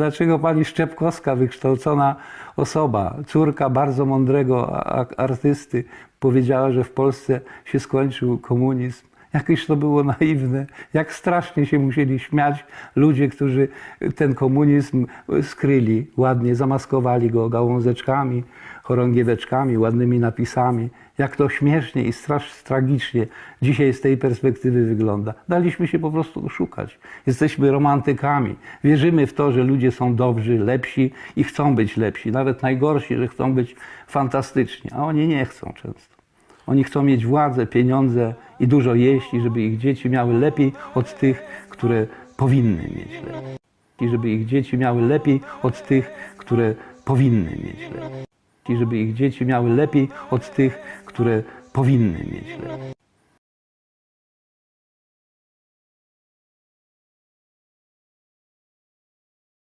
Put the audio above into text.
dlaczego pani Szczepkowska, wykształcona osoba, córka bardzo mądrego artysty, powiedziała, że w Polsce się skończył komunizm. Jakieś to było naiwne, jak strasznie się musieli śmiać ludzie, którzy ten komunizm skryli, ładnie zamaskowali go gałązeczkami, chorągieweczkami, ładnymi napisami. Jak to śmiesznie i strasznie tragicznie dzisiaj z tej perspektywy wygląda. Daliśmy się po prostu oszukać. Jesteśmy romantykami. Wierzymy w to, że ludzie są dobrzy, lepsi i chcą być lepsi. Nawet najgorsi, że chcą być fantastyczni, a oni nie chcą często. Oni chcą mieć władzę, pieniądze i dużo jeść, i żeby ich dzieci miały lepiej od tych, które powinny mieć lepiej. I żeby ich dzieci miały lepiej od tych, które powinny mieć lepiej. Żeby ich dzieci miały lepiej od tych, które powinny mieć lepiej.